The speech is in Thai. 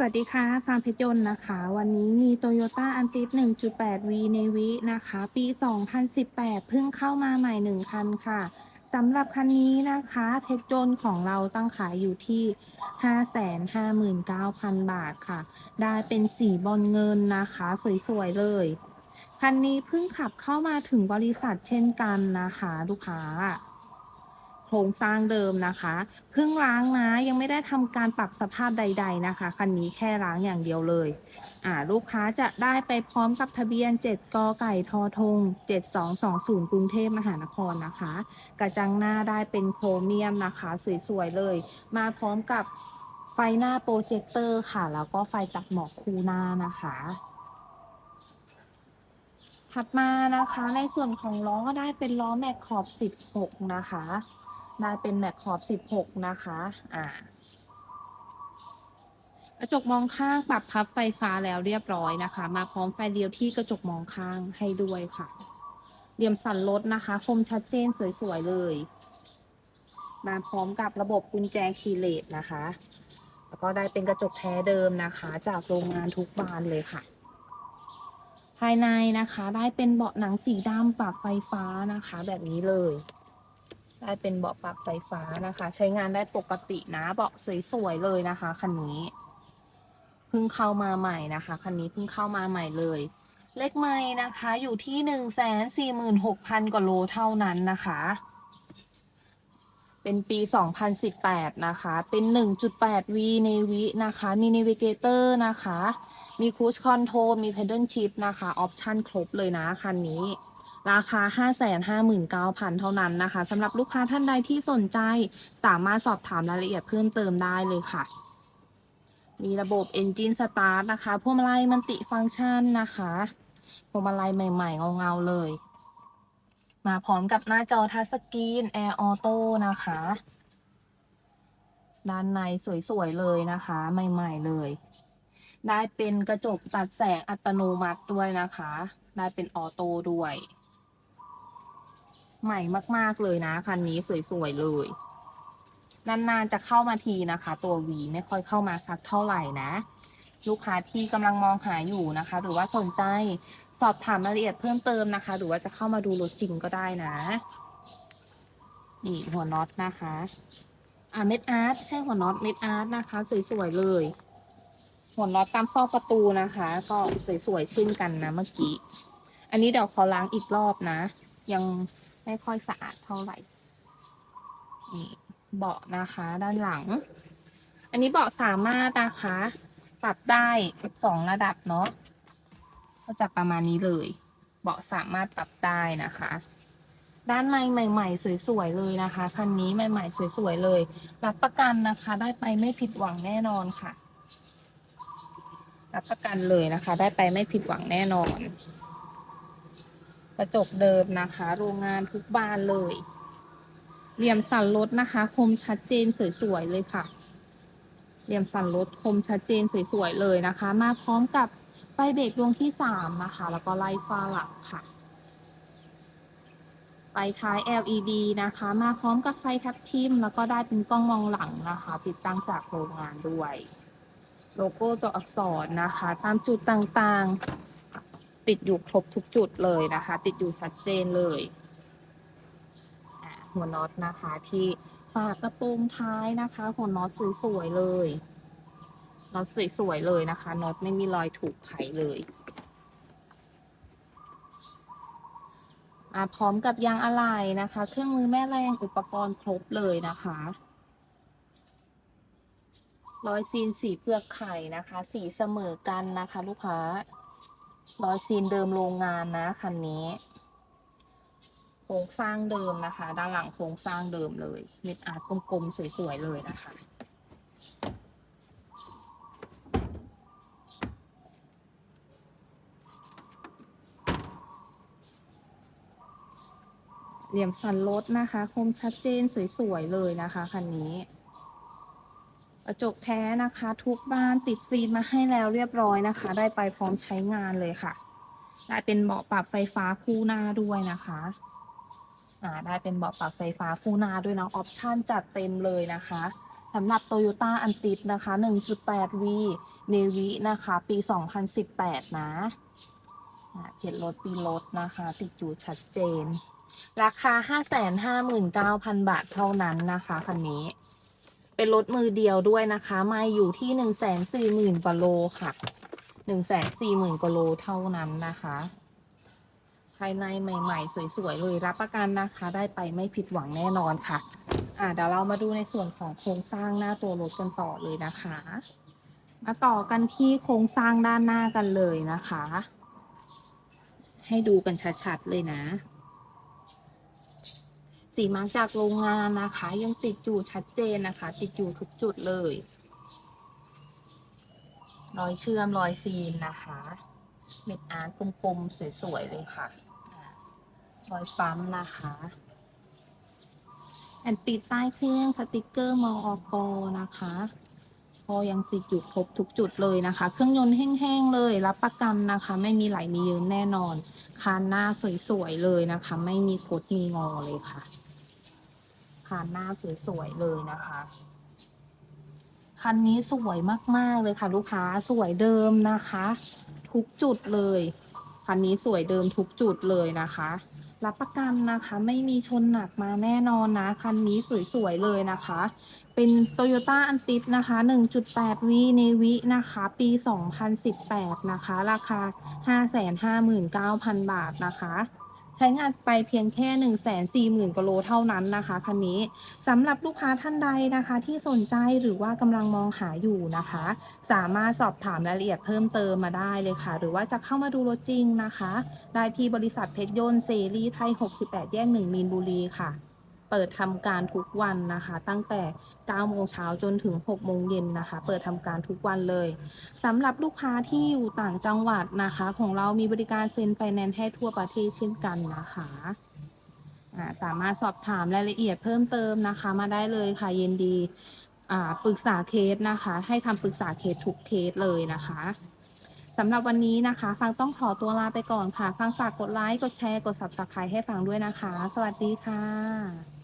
สวัสดีค่ะ ฟาร์มเพชรยนต์นะคะ วันนี้มี Toyota a n t i s 1.8 V Navy นะคะ ปี 2018 เพิ่งเข้ามาใหม่ 1 คันค่ะสำหรับคันนี้นะคะ เพชรยนต์ของเราตั้งขายอยู่ที่ 559,000 บาทค่ะ ได้เป็นสีบอลเงินนะคะ สวย ๆ เลย คันนี้เพิ่งขับเข้ามาถึงบริษัทเช่นกันนะคะ ลูกค้า โครงสร้างเดิมนะคะเพิ่งล้างนะยังไม่ได้ทำการปรับสภาพใด ๆนะคะคันนี้แค่ล้างอย่างเดียวเลยอ่าลูกค้าจะได้ไปพร้อมกับทะเบียน 7 กไก่ทอทง 7220 กรุงเทพมหานครนะคะ กระจังหน้าได้เป็นโครเมียมนะคะ สวยๆเลย มาพร้อมกับไฟหน้าโปรเจคเตอร์ค่ะ แล้วก็ไฟตัดหมอกคูหน้านะคะถัดมานะคะในส่วนของล้อก็ได้เป็นล้อแม็กขอบ 16 นะคะ ได้เป็นแม็กขอบ16นะคะ อ่ากระจกมองข้างปรับพับไฟฟ้าแล้วเรียบร้อยนะคะ มาพร้อมไฟเดียวที่กระจกมองข้างให้ด้วยค่ะ เหลี่ยมสันรถนะคะคมชัดเจนสวยๆเลย มาพร้อมกับระบบกุญแจคีย์เลสนะคะ แล้วก็ได้เป็นกระจกแท้เดิมนะคะ จากโรงงานทุกบานเลยค่ะ ภายในนะคะได้เป็นเบาะหนังสีดำปรับไฟฟ้านะคะ แบบนี้เลย ได้เป็นเบาะปรับไฟฟ้านะคะ ใช้งานได้ปกตินะเบาะสวยๆเลยนะคะคันนี้เพิ่งเข้ามาใหม่นะคะคันนี้เพิ่งเข้ามาใหม่เลย เลขไม่นะคะอยู่ที่หนึ่งแสนสี่หมื่นหกพันกว่าโลเท่านั้นนะคะ เป็นปี 2018 นะคะ เป็น 1.8 V Navy นะคะ มี Navigator นะคะ มี Cruise Control มี Pedal Shift นะคะ ออปชั่นครบเลยนะคันนี้ ราคา 559,000 เท่านั้นนะคะสำหรับลูกค้าท่านใดที่สนใจสามารถสอบถามรายละเอียดเพิ่มเติมได้เลยค่ะ มีระบบ Engine Start นะคะพวงมาลัยมันติฟังก์ชันนะคะพวงมาลัยใหม่ๆ เงาๆเลย มาพร้อมกับหน้าจอทัชสกรีน Air Auto นะคะ ด้านในสวยๆ เลยนะคะ ใหม่ๆ เลย ได้เป็นกระจกตัดแสงอัตโนมัติด้วยนะคะ ได้เป็นออโต้ด้วย ใหม่มาก ๆ เลยนะ คันนี้สวย ๆ เลย นาน ๆ จะเข้ามาทีนะคะ ตัว V ไม่ค่อยเข้ามาสักเท่าไหร่นะ ลูกค้าที่กำลังมองหาอยู่นะคะ หรือว่าสนใจสอบถามรายละเอียดเพิ่มเติมนะคะ หรือว่าจะเข้ามาดูรถจริงก็ได้นะนี่หัวน็อตนะคะอ่าเม็ดอาร์ตใช่หัวน็อตเม็ดอาร์ตนะคะ สวย ๆ เลย หัวน็อตตามซอกประตูนะคะ ก็สวย ๆ เช่นกันนะเมื่อกี้ อันนี้เดี๋ยวขอล้างอีกรอบนะ ยัง ไม่ค่อยสะอาดเท่าไหร่นี่เบาะนะคะ ด้านหลัง อันนี้เบาะสามารถนะคะ ปรับได้สองระดับเนาะก็จะประมาณนี้เลย เบาะสามารถปรับได้นะคะ ด้านในใหม่ ๆ สวยๆเลยนะคะคันนี้ใหม่ ๆ สวยๆเลย รับประกันนะคะ ได้ไปไม่ผิดหวังแน่นอนค่ะ รับประกันเลยนะคะ ได้ไปไม่ผิดหวังแน่นอน กระจกเดิมนะคะ โรงงานทุกบานเลย เหลี่ยมสันรถนะคะ คมชัดเจนสวยๆเลยค่ะ เหลี่ยมสันรถคมชัดเจนสวยๆเลยนะคะ มาพร้อมกับไฟเบรกดวงที่สามนะคะ แล้วก็ไล่ฟ้าหลักค่ะไฟท้าย LED นะคะ มาพร้อมกับไฟทับทิมแล้วก็ได้เป็นกล้องมองหลังนะคะ ติดตั้งจากโรงงานด้วย โลโก้ตัวอักษรนะคะ ตามจุดต่างๆ ติดอยู่ครบทุกจุดเลยนะคะ ติดอยู่ชัดเจนเลยหัวน็อตนะคะที่ฝากระโปรงท้ายนะคะ หัวน็อตสวยๆเลยน็อตสวยๆเลยนะคะน็อตไม่มีรอยถูกไขเลยพร้อมกับยางอะไหล่นะคะ เครื่องมือแม่แรงอุปกรณ์ครบเลยนะคะรอยซีนสีเปลือกไข่นะคะ สีเสมอกันนะคะ ลูกค้า รอยซีนเดิมโรงงานนะคันนี้ โครงสร้างเดิมนะคะ ด้านหลังโครงสร้างเดิมเลย เม็ดอาร์ตกลมๆสวยๆเลยนะคะเหลี่ยมสันรถนะคะ คมชัดเจนสวยๆเลยนะคะคันนี้ กระจกแท้นะคะ ทุกบ้านติดฟิล์มมาให้แล้วเรียบร้อยนะคะ ได้ไปพร้อมใช้งานเลยค่ะ ได้เป็นเบาะปรับไฟฟ้าคู่หน้าด้วยนะคะอ่าได้เป็นเบาะปรับไฟฟ้าคู่หน้าด้วยนะออปชั่นจัดเต็มเลยนะคะสำหรับ Toyota a n t i s นะคะ 1.8V Navy นะคะ ปี 2018นะอะเขียนรถปีรถนะคะ ติดอยู่ชัดเจน ราคา 559,000 บาทเท่านั้นนะคะคันนี้ เป็นรถมือเดียวด้วยนะคะ มาอยู่ที่140,000กว่าโลค่ะ140,000กว่าโลเท่านั้นนะคะ ภายในใหม่ ๆ สวยๆเลยรับประกันนะคะ ได้ไปไม่ผิดหวังแน่นอนค่ะ อ่าเดี๋ยวเรามาดูในส่วนของโครงสร้างหน้าตัวรถกันต่อเลยนะคะ มาต่อกันที่โครงสร้างด้านหน้ากันเลยนะคะ ให้ดูกันชัดๆเลยนะ สีมาจากโรงงานนะคะ ยังติดอยู่ชัดเจนนะคะ ติดอยู่ทุกจุดเลย รอยเชื่อมรอยซีนนะคะ เม็ดอาร์ตกลมๆสวยๆเลยค่ะ รอยปั๊มนะคะแอนติดใต้เครื่องสติกเกอร์มออกนะคะก็ยังติดอยู่ครบทุกจุดเลยนะคะ เครื่องยนต์แห้งๆเลย รับประกันนะคะ ไม่มีไหลมีเยิ้มแน่นอน คานหน้าสวยๆเลยนะคะ ไม่มีคดมีงอเลยค่ะ คานหน้าสวยๆเลยนะคะ คันนี้สวยมากๆเลยค่ะลูกค้าสวยเดิมนะคะ ทุกจุดเลย คันนี้สวยเดิมทุกจุดเลยนะคะ รับประกันนะคะ ไม่มีชนหนักมาแน่นอนนะ คันนี้สวยๆเลยนะคะ เป็น Toyota a n t i s นะคะ 1.8V Navy นะคะ ปี 2018 นะคะ ราคา 559,000 บาทนะคะ ใช้งานไปเพียงแค่ 140,000กว่าโลเท่านั้นนะคะคันนี้สำหรับลูกค้าท่านใดนะคะ ที่สนใจหรือว่ากำลังมองหาอยู่นะคะ สามารถสอบถามรายละเอียดเพิ่มเติมมาได้เลยค่ะ หรือว่าจะเข้ามาดูรถจริงนะคะ ได้ที่บริษัทเพชรยนต์เซรีไทย 68 แยก1มีนบุรีค่ะ เปิดทำการทุกวันนะคะ ตั้งแต่ 9 โมงเช้าจนถึง 6 โมงเย็นนะคะ เปิดทำการทุกวันเลยสำหรับลูกค้าที่อยู่ต่างจังหวัดนะคะ ของเรามีบริการเซ็นไฟแนนซ์ให้ทั่วประเทศเช่นกันนะคะสามารถสอบถามรายละเอียดเพิ่มเติมนะคะ มาได้เลยค่ะเยินดีปรึกษาเคสนะคะ ให้คำปรึกษาเคสทุกเคสเลยนะคะสำหรับวันนี้นะคะ ฟังต้องขอตัวลาไปก่อนค่ะ ฟังฝากกดไลค์ กดแชร์ กด subscribe ให้ฟังด้วยนะคะ สวัสดีค่ะ